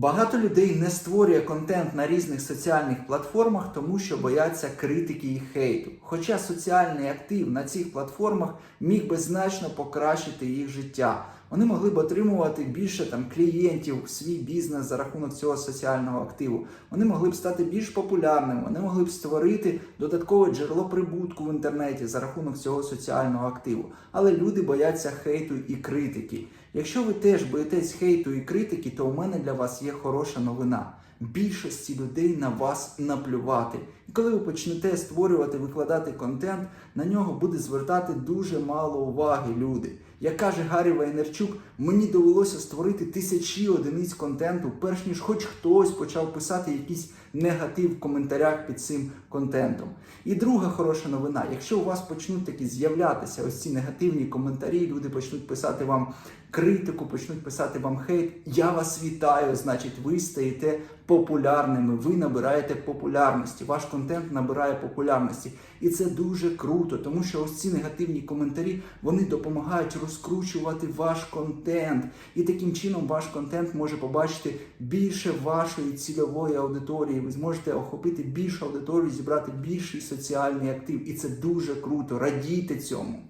Багато людей не створює контент на різних соціальних платформах, тому що бояться критики і хейту. Хоча соціальний актив на цих платформах міг би значно покращити їх життя. Вони могли б отримувати більше там клієнтів в свій бізнес за рахунок цього соціального активу. Вони могли б стати більш популярними, вони могли б створити додаткове джерело прибутку в інтернеті за рахунок цього соціального активу. Але люди бояться хейту і критики. Якщо ви теж боїтесь хейту і критики, то у мене для вас є хороша новина. Більшості людей на вас наплювати. І коли ви почнете створювати, викладати контент, на нього буде звертати дуже мало уваги люди. Як каже Гаррі Вайнерчук, мені довелося створити тисячі одиниць контенту, перш ніж хоч хтось почав писати якийсь негатив в коментарях під цим контентом. І друга хороша новина: якщо у вас почнуть такі з'являтися ось ці негативні коментарі, люди почнуть писати вам критику, почнуть писати вам хейт. Я вас вітаю. Значить, ви стаєте популярними, ви набираєте популярності, ваш контент набирає популярності. І це дуже круто, тому що ось ці негативні коментарі вони допомагають розкручувати ваш контент. І таким чином ваш контент може побачити більше вашої цільової аудиторії. Ви зможете охопити більшу аудиторію, зібрати більший соціальний актив. І це дуже круто. Радійте цьому.